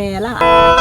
แปลล่ะ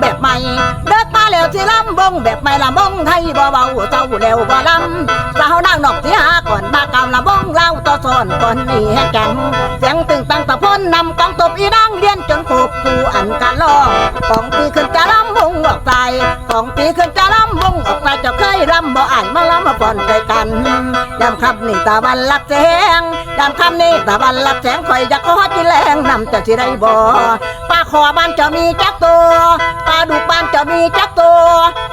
แบบใหม่เด็กมาแล้วที่ลำบงแบบใหม่ละบงไทยบ่เบาเจ้าแล้วบ่ลำสาวนางนอกที่หาก่อนมากำละบงเล่าต่อสอนก่อนนี่ให้แก่งเสียงตึงตังตะพ้นนำกองตบอีนางเลียนจนขบตูอันกะลอกของตีขึ้นจะลำบงออกใจของตีขึ้นจะลำบงออก ใจเจ้าเคยลำบ่อ่านมาลำมาปอนใจกันยามค่ำนี่ตะวันรับแสงยามค่ำนี่ตะวันรับแสงคอยอยากขอกินแรงนำเจ้าสิได้บ่ปลาขอบ้านจ้ามีจักตัวปลาดุกบ้านจ้ามีจักตัว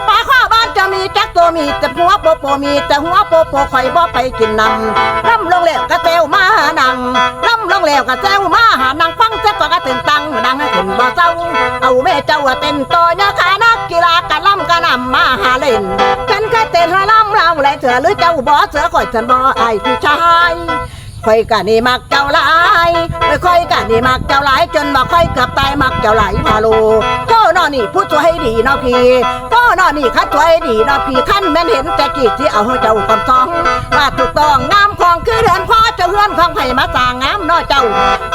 ปลาขอบ้านจ้ามีจักตัวมีแต่หัวโปโปมีแต่หัวโปโปคอยบ่ไปกินนำล่ำลงแล้วก็เซวมาหานังล่ำลงแล้วก็เซวมาหานัง บ่เศร้า เอาแม่เจ้าเต้นต่อยาขานักกีฬากะล่ำกะนำมาหาเล่นฉันเคยเต้นละล่ำเราแลเถื่อหรือเจ้าบ่เสือข่อยฉันบ่อายผู้ชายค่อยกะนี่มักเจ้าหลายข่อยกะนี่มักเจ้าหลายจนบ่ค่อยกลับตายมักเจ้าหลายพาโล นอนี่ผู้ช่วยดีนอพี่ก็นอนี่คัดช่วยดีนอพี่ขั้นแม่นเห็นแต่กี่ที่เอาเจ้าคำซองว่าถูกต้องงามของคือเดือนพ่อเจ้าเฮือนของไผมาสางงามนอเจ้า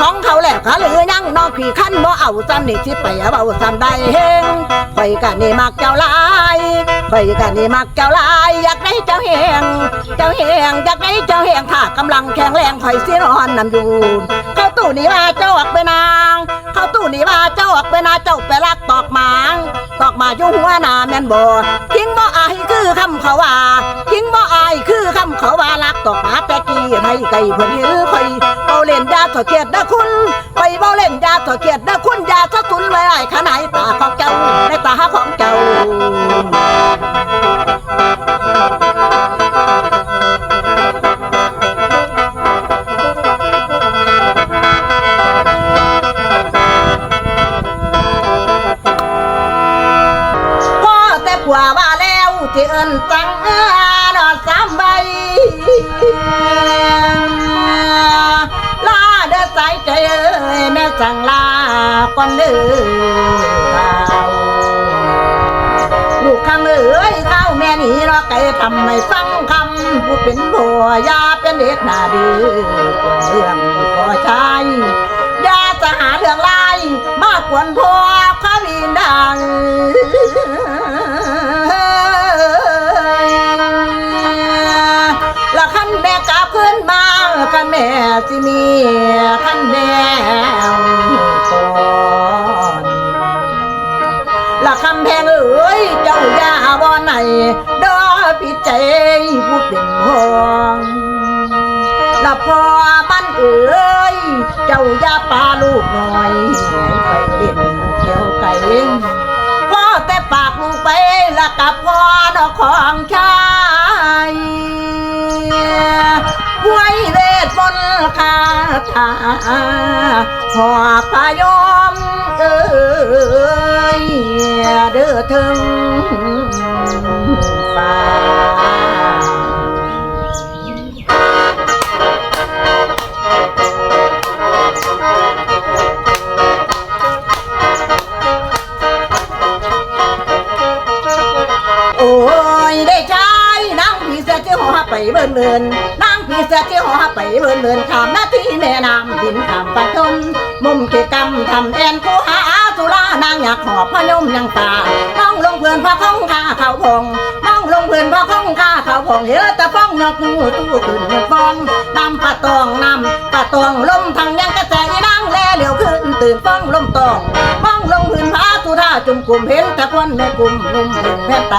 ของเขาแหละขาหรือยังนอพี่ขั้นบ่เอาซ้ำนี่ที่ไปเอาซ้ำได้เฮงข่กันี่มากเจ้าลา ข่อยกะนี่มักเจ้าลายอยากได้เจ้าเฮงเจ้าเฮงอยากได้เจ้าเฮงถ้ากำลังแข็งแรงข่อยสินอนนำอยู่เข้าตู้นี่ว่าเจ้าออกไปนางเข้าตู้นี่ว่าเจ้าออกไปนาเจ้าไปรักตอกหมางตอกหมาอยู่หัวหน้าแม่นบ่ทิ้งบ่อายคือคำเขาว่าทิ้งบ่อายคือคำเขาว่ารักตอกหมาแต่กี้ให้ไก่เพิ่นห็นข่อยเบาเล่นยาถอดเกียดนะคุณข่อยเบาเล่นยาถอดเกียดนะคุณยาสะทุนไว้ไอ้ขนาย เอิ้นจังเออนอสามใบลาเด้อสายใจเอ้ยแม่จังลาก่อนเด้อลูกคำเอ้ยข้าวแม่นี่รอไก่ทำไม่ฟังคำผู้เป็นบัวยาเป็นเด็กหน้าดื้อเรื่องพอใช้ยาจะหาเรื่องไล่มากวนพ่อข้าวินดัง มาขันแม่สิมีขันแม่ก่อนละคำแพงเอ้ยเจ้าอย่าบ่ไหนดอพิดใจผู้เป็นห่วงละพอบ้านเอ้ยเจ้าอย่าปาลูกหน้อยไปเล่นเที่ยวไก่พ่อแต่ปากลูกไปละกับพ่อดอกของชาาถาหอพยมเอ้ยเด้อถึงฟ้าโอ้ยได้ใจนางผีเสื้อที่หัวไปเบิ่นเบิ่นีเสื้อที่หัวไปเบิ่นเบิ่นข้ามหน้าที่แม่น้ำดินข้ามปะทมมุมกิกรรมทำแอนคูหาสุรานางอยากหอบพยมยังตาต้องลงเพื่อนพระคงคาเขาพงต้องลงเพื่อนพระคงคาเขาพงเฮอแต่ฟ้องนกงูตู้ขึ้นฟองนำปะตองนำปะตองลมทางยังกระแสอีนา เหลียวขึ้นตื่นฟ้องลมตองมองลงพื้นผาทุท่าจุ่มกลุ่มเห็นแต่คนในกลุ่มนุ่มเห็นแผ่ไต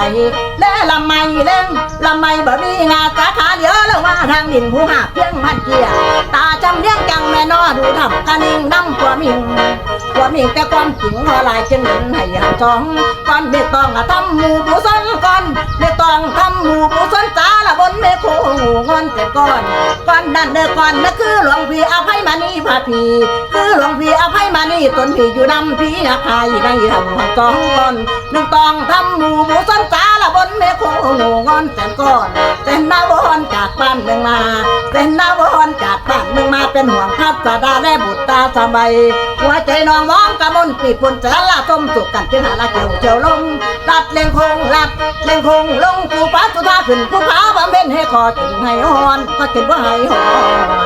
และลำไม่เล่งลำไม่บ่มีงาสาขาเดียวแล้วว่าทางดินผู้หาเพียงพันเกียร์ตาจำเลี้ยงจังแม่นอดูทำกันเองน้ำกว่ามิงกว่ามิงแต่ความจริงพอลายจึงเงินให้หันสองก่อนไม่ต้องทำหมู่ผู้สนก่อนไม่ต้องทำหมู่ผู้สนจ้าละบนไม่โคงงอนแต่ก่อนก่อนนั่นเด้อก่อนนั่นคือหลวงพี่อภัยมานีพาพีคือหลวงพี่อภัยมานี่ตนพี่อยู่นำพี่อาคายในทำหันสองก่อนหนึ่งต้องทำหมู่ผู้สนจ้าละบนไม่โคงงอนแต่ก่อนเส้นนาบอนจากบ้านเมืองมาเส้นนาบอนจากบ้านเมืองมาเป็นห่วงพัสดาและบุตรตาสบายหัวใจน้องมองกระมนปีปุ่นจะละส้มสุกกันจึงหาละเกี่ยวเจียวลงรัดเล่งคงรัดเล่งคงลงผู้พัสุธาขึ้นผู้ผาบำเพ็ญให้คอจึงให้หอนก็จึงว่าให้หอน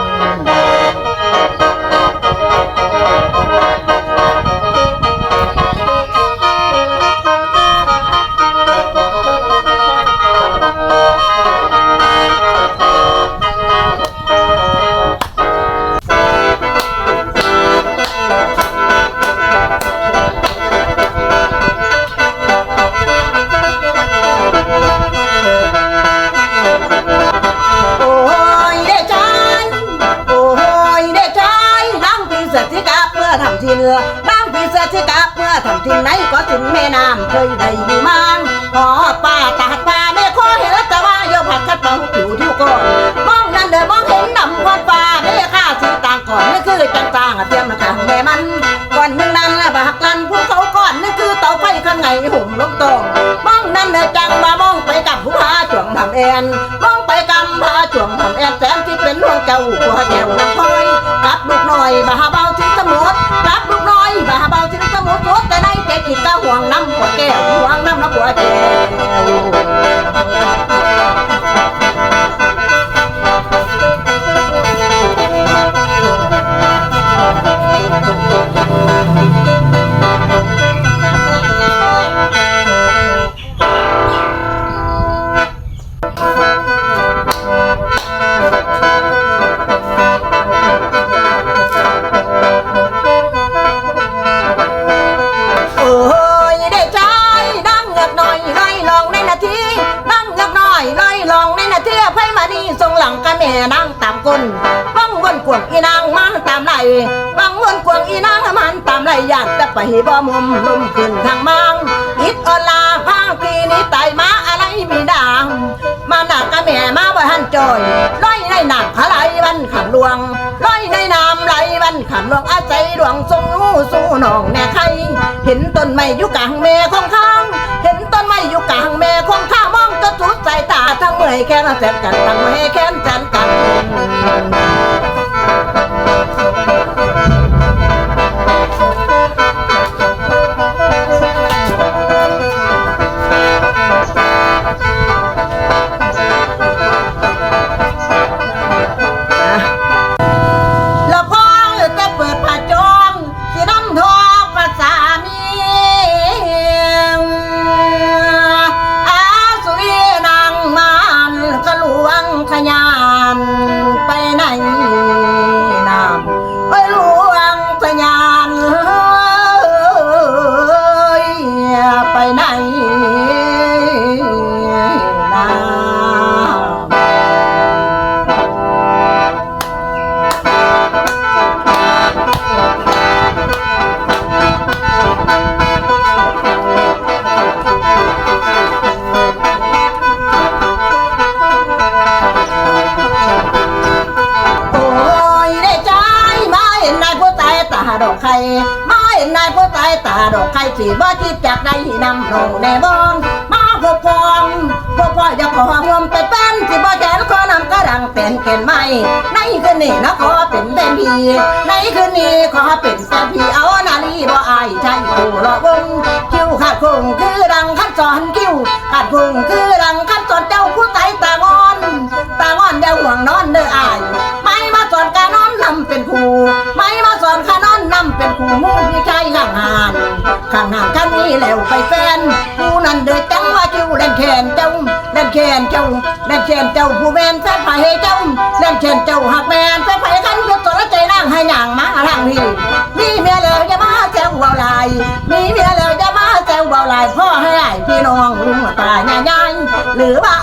ได้ยินมังขอป้าตาดป้าไม่ขอเห็นแล้วแต่ว่าโยผัดคัดปังผิวทิวก่อนมองนั่นเด้อมองเห็นดำควันฟ้าไม่ค่าสีต่างก่อนนี่คือจังจางเตรียมมาขังแม่มันก่อนหนึ่งนั้นบากลันภูเขาก่อนนี่คือเตาไฟข้างในหุ่มลูกตองมองนั่นเด้อจังมามองไปกับผู้หาจวงทำแอนมองไปกำพาจวงทำแอนแสนที่เป็นห่วงเจ้าผัวแก้วน้ำคอยกลับลูกน้อยบาเบาที่สมุดกลับลูกน้อยบาเบา ต่ในใจคิดก็ห่วงน้ำหัวแก้วห่วงน้ำน้ำหัวแก้ว บ่มุมลุ่มขึ้นทางมังอิดอลาพางปีนี้ตายมาอะไรมีด่าง มาหนักกะแม่มาบ่หันจอยลอยในหนักพะไหลวันขำลวงลอยในน้ำไหลวันขำลวงอาศัยดวงทรงรู้สู้หนองแม่ไข่เห็นต้นไม้อยู่กลางแม่ของข้าง เห็นต้นไม้อยู่กลางแม่ของข้ามองกระทุดสายตาทั้งเมื่อยแค้นแสนกันทั้งเมื่อยแค้นแสนกัน ดอกไข่มาเห็นนายผู้ตายตาดอกไข่สีบ่คิดจากใดนำลงในบ้องมาพบพองพบพ่อจะขอรวมไปเป็นสิบ่แขนขอนำกระดังเป็นเกณฑ์ไม่ในคืนนี้นะขอเป็นแฟนพี่ในคืนนี้ขอเป็นแฟนพี่เอานาลี นเจ้าเล่นแขนเจ้าเล่นแขนเจ้าผู้แมนแฟนไผ่เจ้าเล่นแขนเจ้าหักแมนแฟนไผ่กันยกตัวใจร่างให้หนังมาร่างพี่มีเมียแล้วจะมาแซวเบาลายมีเมียแล้วจะมาแซวเบาลายพ่อให้พี่น้องลุงตายญ่าหรือว่า